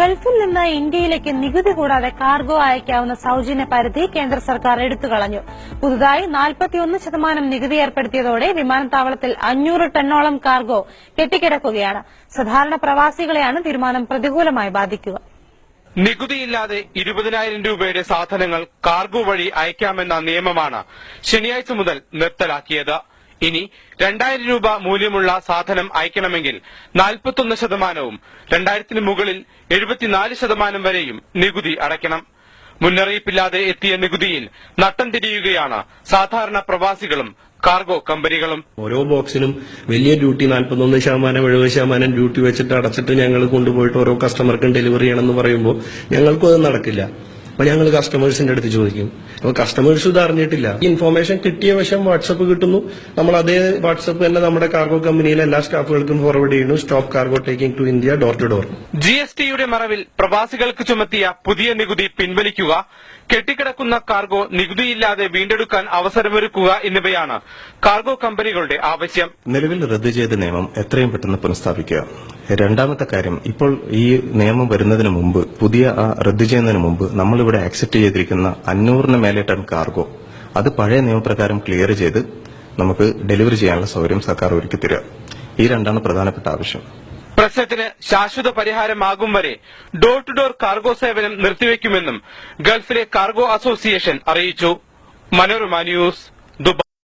ഗൾഫിൽ നിന്ന് ഇന്ത്യയിലേക്ക് നികുതി കൂടാതെ കാർഗോ അയക്കാവുന്ന സൌജന്യ പരിധി കേന്ദ്ര സർക്കാർ എടുത്തു കളഞ്ഞു പുതുതായി 41 ശതമാനം നികുതി ഏർപ്പെടുത്തിയതോടെ വിമാനത്താവളത്തിൽ അഞ്ഞൂറ് ടണ്ണോളം കാർഗോ കെട്ടിക്കിടക്കുകയാണ്. സാധാരണ പ്രവാസികളെയാണ് തീരുമാനം പ്രതികൂലമായി ബാധിക്കുക. നികുതിയില്ലാതെ ഇരുപതിനായിരം രൂപയുടെ സാധനങ്ങൾ കാർഗോ വഴി അയക്കാമെന്ന നിയമമാണ് ശനിയാഴ്ച മുതൽ നിർത്തലാക്കിയത്. ഇനി രണ്ടായിരം രൂപ മൂല്യമുള്ള സാധനം അയക്കണമെങ്കിൽ നാൽപ്പത്തൊന്ന് ശതമാനവും രണ്ടായിരത്തിന് മുകളിൽ എഴുപത്തിനാല് ശതമാനം വരെയും നികുതി അടയ്ക്കണം. മുന്നറിയിപ്പില്ലാതെ എത്തിയ നികുതിയിൽ നട്ടം തിരിയുകയാണ് സാധാരണ പ്രവാസികളും കാർഗോ കമ്പനികളും. ഓരോ ബോക്സിനും വലിയ ഡ്യൂട്ടി നാൽപ്പത്തൊന്ന് ശതമാനം എഴുപത് ശതമാനം ഡ്യൂട്ടി വെച്ചിട്ട് അടച്ചിട്ട് ഞങ്ങൾ കൊണ്ടുപോയിട്ട് ഓരോ കസ്റ്റമർക്കും ഡെലിവറി ചെയ്യണമെന്ന് പറയുമ്പോൾ ഞങ്ങൾക്കും അത് നടക്കില്ല. അപ്പൊ ഞങ്ങൾ കസ്റ്റമേഴ്സിന്റെ അടുത്ത് ചോദിക്കും. അപ്പൊ കസ്റ്റമേഴ്സ് ഇത് അറിഞ്ഞിട്ടില്ല. ഇൻഫോർമേഷൻ കിട്ടിയ വശം വാട്സപ്പ് കിട്ടുന്നു. നമ്മൾ അതേ വാട്സപ്പ് തന്നെ നമ്മുടെ കാർഗോ കമ്പനിയിലെ എല്ലാ സ്റ്റാഫുകൾക്കും ഫോർവേഡ് ചെയ്യുന്നു. Stop cargo taking to India door to door G S ടിയുടെ മറവിൽ പ്രവാസികൾക്ക് ചുമത്തിയ പുതിയ നികുതി പിൻവലിക്കുക കെട്ടിക്കിടക്കുന്ന കാർഗോ നികുതിയില്ലാതെ വീണ്ടെടുക്കാൻ അവസരമൊരുക്കുക എന്നിവയാണ് കാർഗോ കമ്പനികളുടെ ആവശ്യം. നിലവിൽ റദ്ദു ചെയ്ത നിയമം എത്രയും പെട്ടെന്ന് പുനഃസ്ഥാപിക്കുക. രണ്ടാമത്തെ കാര്യം ഇപ്പോൾ ഈ നിയമം വരുന്നതിന് മുമ്പ് പുതിയ ആ റദ്ദു ചെയ്യുന്നതിന് മുമ്പ് നമ്മളിവിടെ ആക്സെപ്റ്റ് ചെയ്തിരിക്കുന്ന അഞ്ഞൂറിന് മേലെ ടൺ കാർഗോ അത് പഴയ നിയമപ്രകാരം ക്ലിയർ ചെയ്ത് നമുക്ക് ഡെലിവറി ചെയ്യാനുള്ള സൗകര്യം സർക്കാർ ഒരുക്കി തരിക. ഈ രണ്ടാണ് പ്രധാനപ്പെട്ട ആവശ്യം. പ്രശ്നത്തിന് ശാശ്വത പരിഹാരമാകും വരെ ഡോർ ടു ഡോർ കാർഗോ സേവനം നിർത്തിവെക്കുമെന്നും ഗൾഫിലെ കാർഗോ അസോസിയേഷൻ അറിയിച്ചു. Manorama news Dubai.